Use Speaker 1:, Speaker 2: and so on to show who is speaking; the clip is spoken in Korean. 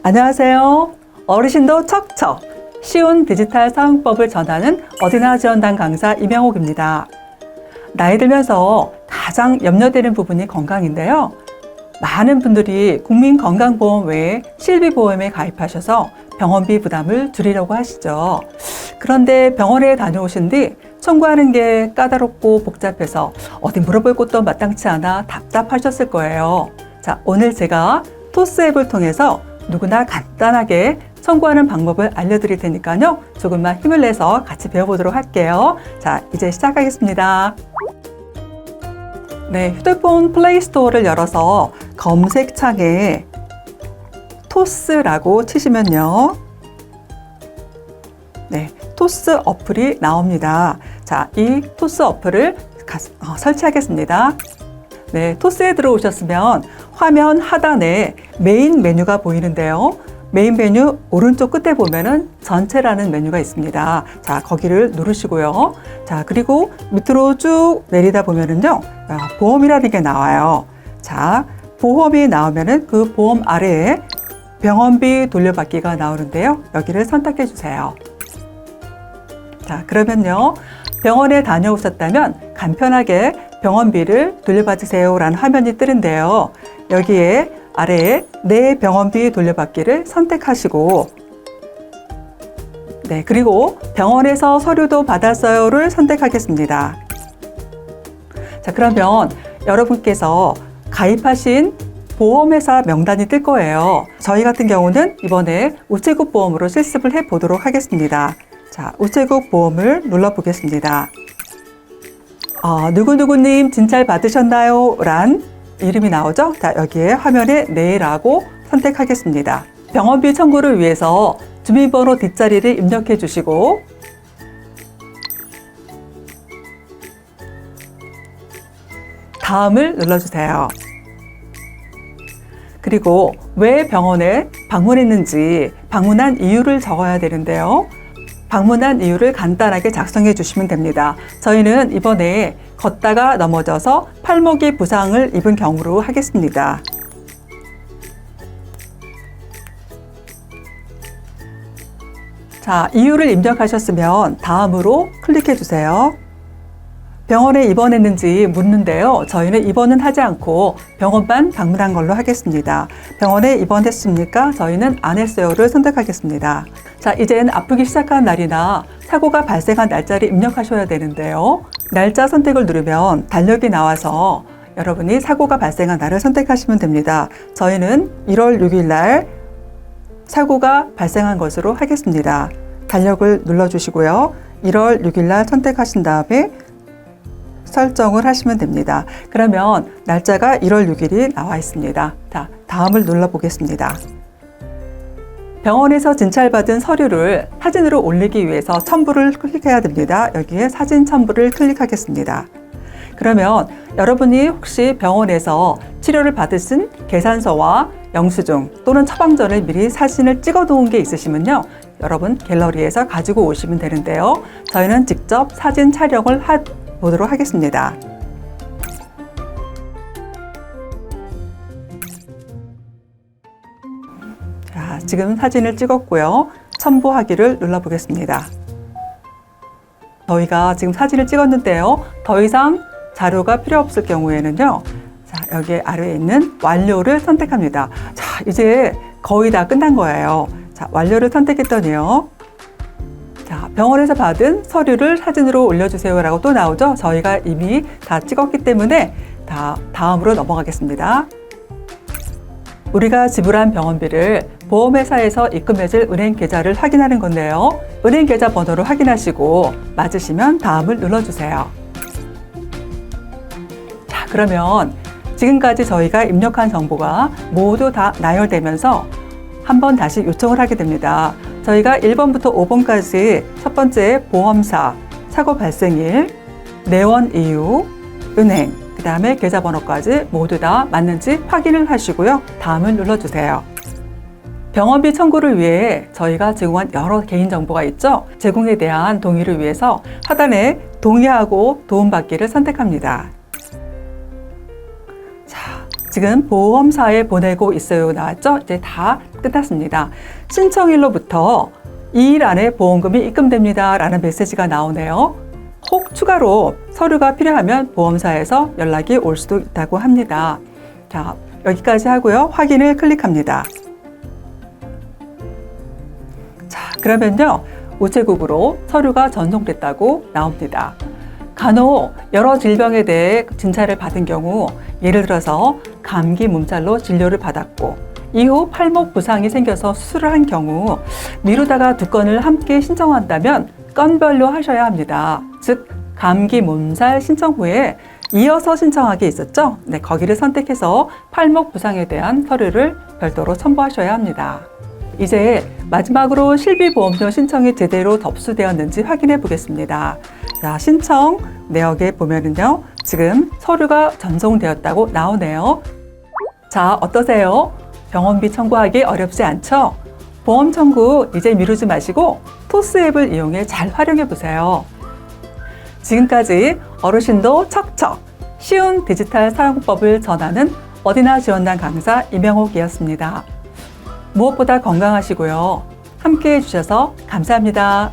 Speaker 1: 안녕하세요. 어르신도 척척 쉬운 디지털 사용법을 전하는 어디나 지원단 강사 이명옥입니다. 나이 들면서 가장 염려되는 부분이 건강인데요. 많은 분들이 국민건강보험 외에 실비보험에 가입하셔서 병원비 부담을 줄이려고 하시죠. 그런데 병원에 다녀오신 뒤 청구하는 게 까다롭고 복잡해서 어디 물어볼 곳도 마땅치 않아 답답하셨을 거예요. 자, 오늘 제가 토스 앱을 통해서 누구나 간단하게 청구하는 방법을 알려드릴 테니까요. 조금만 힘을 내서 같이 배워보도록 할게요. 자, 이제 시작하겠습니다. 네, 휴대폰 플레이스토어를 열어서 검색창에 토스라고 치시면요. 네, 토스 어플이 나옵니다. 자, 이 토스 어플을 가- 어, 설치하겠습니다. 네, 토스에 들어오셨으면 화면 하단에 메인 메뉴가 보이는데요. 메인 메뉴 오른쪽 끝에 보면은 전체라는 메뉴가 있습니다. 자, 거기를 누르시고요. 자, 그리고 밑으로 쭉 내리다 보면은요, 아, 보험이라는 게 나와요. 자, 보험이 나오면은 그 보험 아래에 병원비 돌려받기가 나오는데요. 여기를 선택해 주세요. 자, 그러면요. 병원에 다녀오셨다면 간편하게 병원비를 돌려받으세요라는 화면이 뜨는데요. 여기에 아래에 내 병원비 돌려받기를 선택하시고 네, 그리고 병원에서 서류도 받았어요를 선택하겠습니다. 자, 그러면 여러분께서 가입하신 보험회사 명단이 뜰 거예요. 저희 같은 경우는 이번에 우체국 보험으로 실습을 해 보도록 하겠습니다. 자, 우체국 보험을 눌러 보겠습니다. 어, 누구누구님 진찰 받으셨나요? 란 이름이 나오죠? 자, 여기에 화면에 네라고 선택하겠습니다. 병원비 청구를 위해서 주민번호 뒷자리를 입력해 주시고 다음을 눌러주세요. 그리고 왜 병원에 방문했는지 방문한 이유를 적어야 되는데요. 방문한 이유를 간단하게 작성해 주시면 됩니다. 저희는 이번에 걷다가 넘어져서 팔목이 부상을 입은 경우로 하겠습니다. 자, 이유를 입력하셨으면 다음으로 클릭해 주세요. 병원에 입원했는지 묻는데요. 저희는 입원은 하지 않고 병원만 방문한 걸로 하겠습니다. 병원에 입원했습니까? 저희는 안 했어요를 선택하겠습니다. 자, 이젠 아프기 시작한 날이나 사고가 발생한 날짜를 입력하셔야 되는데요. 날짜 선택을 누르면 달력이 나와서 여러분이 사고가 발생한 날을 선택하시면 됩니다. 저희는 1월 6일 날 사고가 발생한 것으로 하겠습니다. 달력을 눌러주시고요. 1월 6일 날 선택하신 다음에 설정을 하시면 됩니다. 그러면 날짜가 1월 6일이 나와 있습니다. 자, 다음을 눌러보겠습니다. 병원에서 진찰받은 서류를 사진으로 올리기 위해서 첨부를 클릭해야 됩니다. 여기에 사진 첨부를 클릭하겠습니다. 그러면 여러분이 혹시 병원에서 치료를 받으신 계산서와 영수증 또는 처방전을 미리 사진을 찍어 놓은 게 있으시면요. 여러분 갤러리에서 가지고 오시면 되는데요. 저희는 직접 사진 촬영을 하, 보도록 하겠습니다. 자, 지금 사진을 찍었고요. 첨부하기를 눌러보겠습니다. 저희가 지금 사진을 찍었는데요. 더 이상 자료가 필요 없을 경우에는요. 자, 여기 아래에 있는 완료를 선택합니다. 자, 이제 거의 다 끝난 거예요. 자, 완료를 선택했더니요. 자, 병원에서 받은 서류를 사진으로 올려주세요라고 또 나오죠. 저희가 이미 다 찍었기 때문에 다 다음으로 넘어가겠습니다. 우리가 지불한 병원비를 보험회사에서 입금해줄 은행 계좌를 확인하는 건데요. 은행 계좌 번호를 확인하시고 맞으시면 다음을 눌러주세요. 자, 그러면 지금까지 저희가 입력한 정보가 모두 다 나열되면서 한번 다시 요청을 하게 됩니다. 저희가 1번부터 5번까지 첫 번째 보험사, 사고 발생일, 내원 이유, 은행, 그 다음에 계좌번호까지 모두 다 맞는지 확인을 하시고요. 다음을 눌러주세요. 병원비 청구를 위해 저희가 제공한 여러 개인정보가 있죠. 제공에 대한 동의를 위해서 하단에 동의하고 도움받기를 선택합니다. 자, 지금 보험사에 보내고 있어요 나왔죠? 이제 다 끝났습니다. 신청일로부터 2일 안에 보험금이 입금됩니다. 라는 메시지가 나오네요. 혹 추가로 서류가 필요하면 보험사에서 연락이 올 수도 있다고 합니다. 자, 여기까지 하고요. 확인을 클릭합니다. 자, 그러면요. 우체국으로 서류가 전송됐다고 나옵니다. 간혹 여러 질병에 대해 진찰을 받은 경우 예를 들어서 감기 몸살로 진료를 받았고 이후 팔목 부상이 생겨서 수술을 한 경우 미루다가 두 건을 함께 신청한다면 건별로 하셔야 합니다. 즉 감기 몸살 신청 후에 이어서 신청하기 있었죠? 네, 거기를 선택해서 팔목 부상에 대한 서류를 별도로 첨부하셔야 합니다. 이제 마지막으로 실비보험료 신청이 제대로 접수되었는지 확인해 보겠습니다. 자, 신청 내역에 보면은요, 지금 서류가 전송되었다고 나오네요. 자, 어떠세요? 병원비 청구하기 어렵지 않죠? 보험 청구 이제 미루지 마시고 토스 앱을 이용해 잘 활용해 보세요. 지금까지 어르신도 척척 쉬운 디지털 사용법을 전하는 어디나 지원단 강사 이명옥이었습니다. 무엇보다 건강하시고요. 함께 해주셔서 감사합니다.